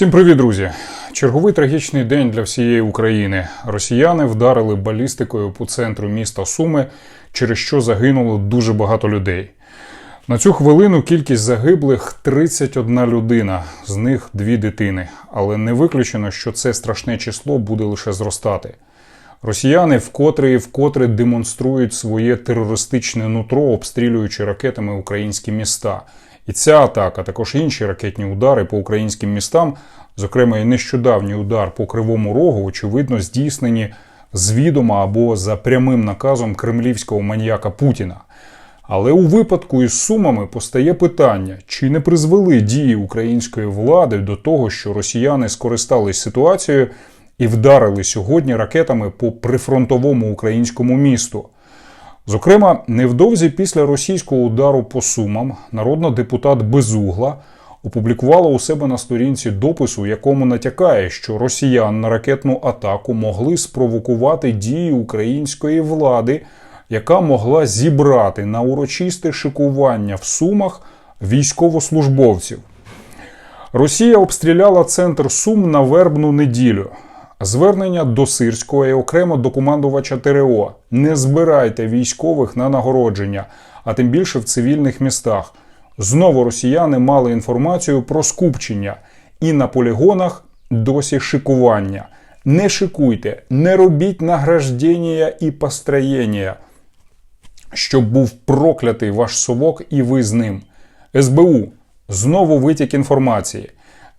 Всім привіт, друзі! Черговий трагічний день для всієї України. Росіяни вдарили балістикою по центру міста Суми, через що загинуло дуже багато людей. На цю хвилину кількість загиблих 31 людина, з них дві дитини. Але не виключено, що це страшне число буде лише зростати. Росіяни вкотре і вкотре демонструють своє терористичне нутро, обстрілюючи ракетами українські міста. І ця атака, також інші ракетні удари по українським містам, зокрема і нещодавній удар по Кривому Рогу, очевидно, здійснені звідома або за прямим наказом кремлівського маньяка Путіна. Але у випадку із сумами постає питання, чи не призвели дії української влади до того, що росіяни скористались ситуацією і вдарили сьогодні ракетами по прифронтовому українському місту. Зокрема, невдовзі після російського удару по сумам народна депутат Безугла опублікувала у себе на сторінці допису, якому натякає, що росіян на ракетну атаку могли спровокувати дії української влади, яка могла зібрати на урочисте шикування в сумах військовослужбовців. Росія обстріляла центр Сум на вербну неділю. Звернення до Сирського і окремо до командувача ТРО: не збирайте військових на нагородження, а тим більше в цивільних містах. Знову росіяни мали інформацію про скупчення і на полігонах досі шикування. Не шикуйте, не робіть награждення і построєння, щоб був проклятий ваш совок і ви з ним. СБУ знову витік інформації.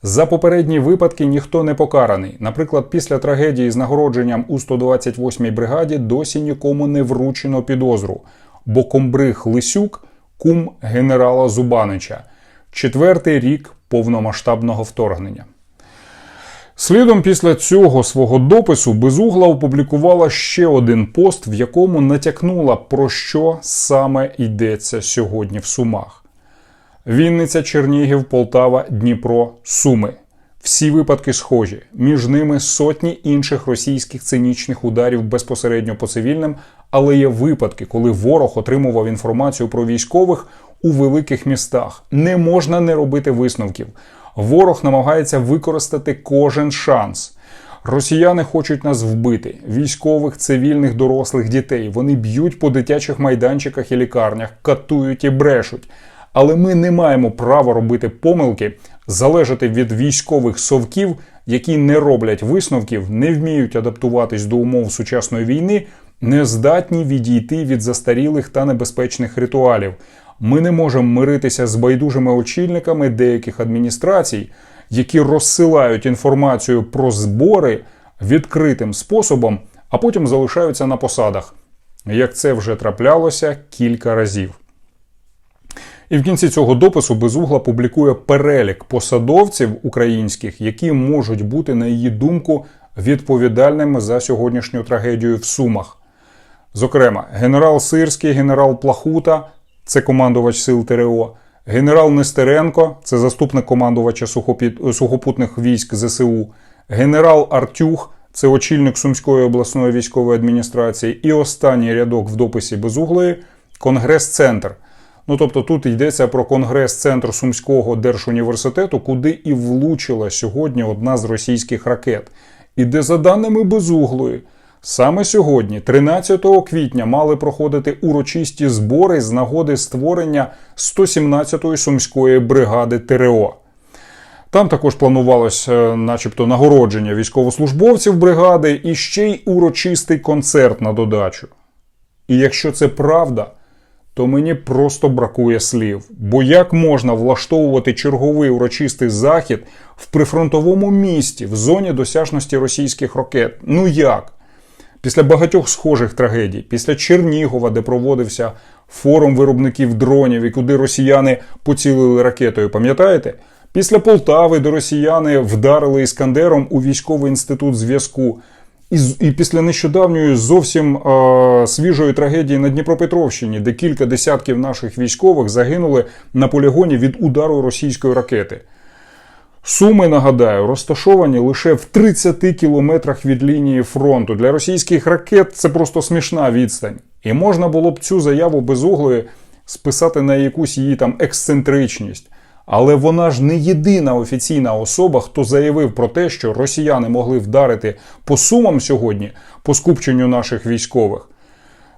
За попередні випадки ніхто не покараний. Наприклад, після трагедії з нагородженням у 128-й бригаді досі нікому не вручено підозру, бо комбриг Лисюк кум генерала Зубанича. Четвертий рік повномасштабного вторгнення. Слідом після цього свого допису Безугла опублікувала ще один пост, в якому натякнула, про що саме йдеться сьогодні в Сумах. Вінниця, Чернігів, Полтава, Дніпро, Суми. Всі випадки схожі. Між ними сотні інших російських цинічних ударів безпосередньо по цивільним, але є випадки, коли ворог отримував інформацію про військових у великих містах. Не можна не робити висновків. Ворог намагається використати кожен шанс. Росіяни хочуть нас вбити, військових, цивільних, дорослих дітей. Вони б'ють по дитячих майданчиках і лікарнях, катують і брешуть. Але ми не маємо права робити помилки, залежати від військових совків, які не роблять висновків, не вміють адаптуватись до умов сучасної війни, не здатні відійти від застарілих та небезпечних ритуалів. Ми не можемо миритися з байдужими очільниками деяких адміністрацій, які розсилають інформацію про збори відкритим способом, а потім залишаються на посадах. Як це вже траплялося кілька разів. І в кінці цього допису Безугла публікує перелік посадовців українських, які можуть бути, на її думку, відповідальними за сьогоднішню трагедію в Сумах. Зокрема, генерал Сирський, генерал Плахута це командувач сил ТРО, генерал Нестеренко це заступник командувача сухопутних військ ЗСУ, генерал Артюх це очільник Сумської обласної військової адміністрації. І останній рядок в дописі Безуглої Конгрес-центр. Ну тобто тут йдеться про конгрес-центр Сумського держуніверситету, куди і влучила сьогодні одна з російських ракет. І де, за даними безуглої, саме сьогодні, 13 квітня, мали проходити урочисті збори з нагоди створення 117-ї сумської бригади ТРО. Там також планувалося, е, начебто, нагородження військовослужбовців бригади і ще й урочистий концерт на додачу. І якщо це правда то мені просто бракує слів. Бо як можна влаштовувати черговий урочистий захід в прифронтовому місті в зоні досяжності російських ракет? Ну як? Після багатьох схожих трагедій, після Чернігова, де проводився форум виробників дронів, і куди росіяни поцілили ракетою, пам'ятаєте? Після Полтави, де росіяни вдарили іскандером у військовий інститут зв'язку. І і після нещодавньої зовсім е, свіжої трагедії на Дніпропетровщині, де кілька десятків наших військових загинули на полігоні від удару російської ракети. Суми, нагадаю, розташовані лише в 30 кілометрах від лінії фронту. Для російських ракет це просто смішна відстань. І можна було б цю заяву безуглої списати на якусь її там ексцентричність. Але вона ж не єдина офіційна особа, хто заявив про те, що росіяни могли вдарити по сумам сьогодні по скупченню наших військових.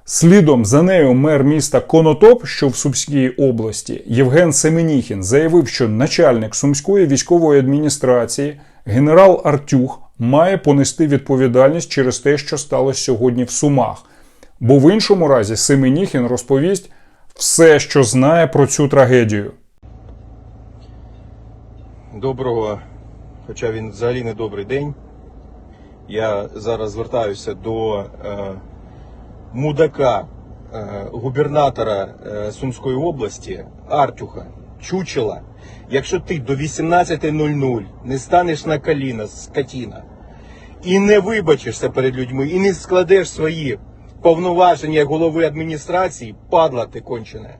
Слідом за нею мер міста Конотоп, що в Сумській області, Євген Семеніхін, заявив, що начальник Сумської військової адміністрації генерал Артюх має понести відповідальність через те, що сталося сьогодні в Сумах. Бо в іншому разі Семеніхін розповість все, що знає про цю трагедію. Доброго, хоча він взагалі не добрий день. Я зараз звертаюся до е, мудака, е, губернатора е, Сумської області Артюха Чучела. Якщо ти до 18.00 не станеш на коліна, скотіна, і не вибачишся перед людьми, і не складеш свої повноваження голови адміністрації, падла ти кончене.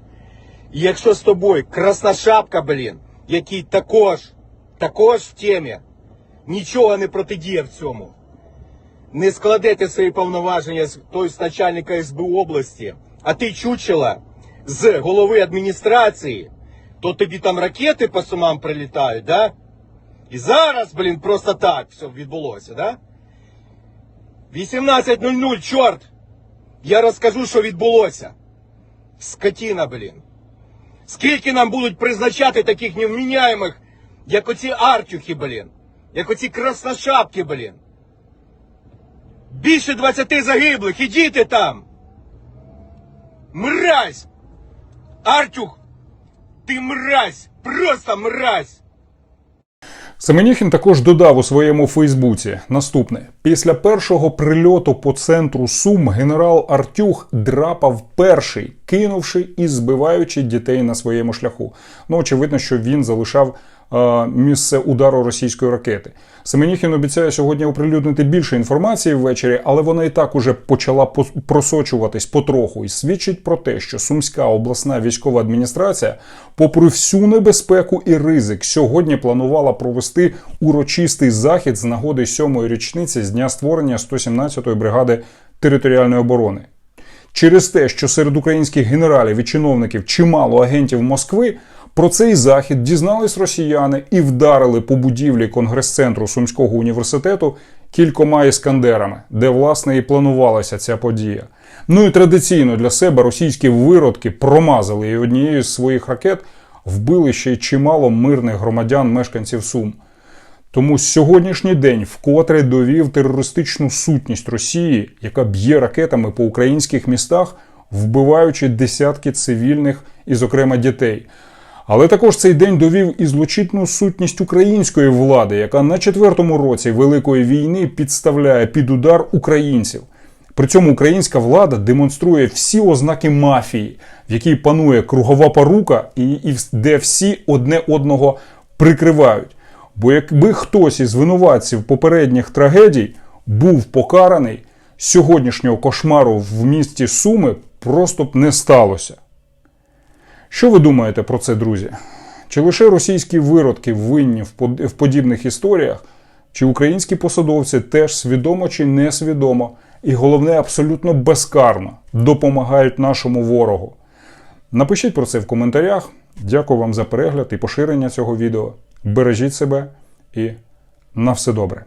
І якщо з тобою красношапка, блін, який також, також в темі, нічого не протидіє в цьому. Не складете свої повноваження з той з начальника СБУ області, а ти чучела з голови адміністрації, то тобі там ракети по сумам прилітають, да? І зараз, блін, просто так все відбулося, да? 18.00, чорт! Я розкажу, що відбулося. Скотіна, блін. Скільки нам будуть призначати таких невміняємих, як оці артюхи, блін, як оці красношапки, блін. Більше 20 загиблих, і там. Мразь! Артюх! Ти мразь! Просто мразь! Семеніхін також додав у своєму Фейсбуці наступне: після першого прильоту по центру Сум генерал Артюх драпав перший, кинувши і збиваючи дітей на своєму шляху. Ну, очевидно, що він залишав е, місце удару російської ракети. Семеніхін обіцяє сьогодні оприлюднити більше інформації ввечері, але вона і так уже почала просочуватись потроху і свідчить про те, що Сумська обласна військова адміністрація, попри всю небезпеку і ризик, сьогодні планувала провести урочистий захід з нагоди сьомої річниці з дня створення 117-ї бригади територіальної оборони. Через те, що серед українських генералів і чиновників чимало агентів Москви, про цей захід дізнались росіяни і вдарили по будівлі конгрес-центру Сумського університету кількома іскандерами, де власне і планувалася ця подія. Ну і традиційно для себе російські виродки промазали і однією з своїх ракет вбили ще й чимало мирних громадян мешканців Сум. Тому сьогоднішній день вкотре довів терористичну сутність Росії, яка б'є ракетами по українських містах, вбиваючи десятки цивільних і, зокрема, дітей. Але також цей день довів і злочинну сутність української влади, яка на четвертому році Великої війни підставляє під удар українців. При цьому українська влада демонструє всі ознаки мафії, в якій панує кругова порука, і, і де всі одне одного прикривають. Бо якби хтось із винуватців попередніх трагедій був покараний, сьогоднішнього кошмару в місті Суми просто б не сталося. Що ви думаєте про це, друзі? Чи лише російські виродки винні в подібних історіях, чи українські посадовці теж свідомо чи несвідомо, і головне, абсолютно безкарно допомагають нашому ворогу? Напишіть про це в коментарях. Дякую вам за перегляд і поширення цього відео. Бережіть себе і на все добре.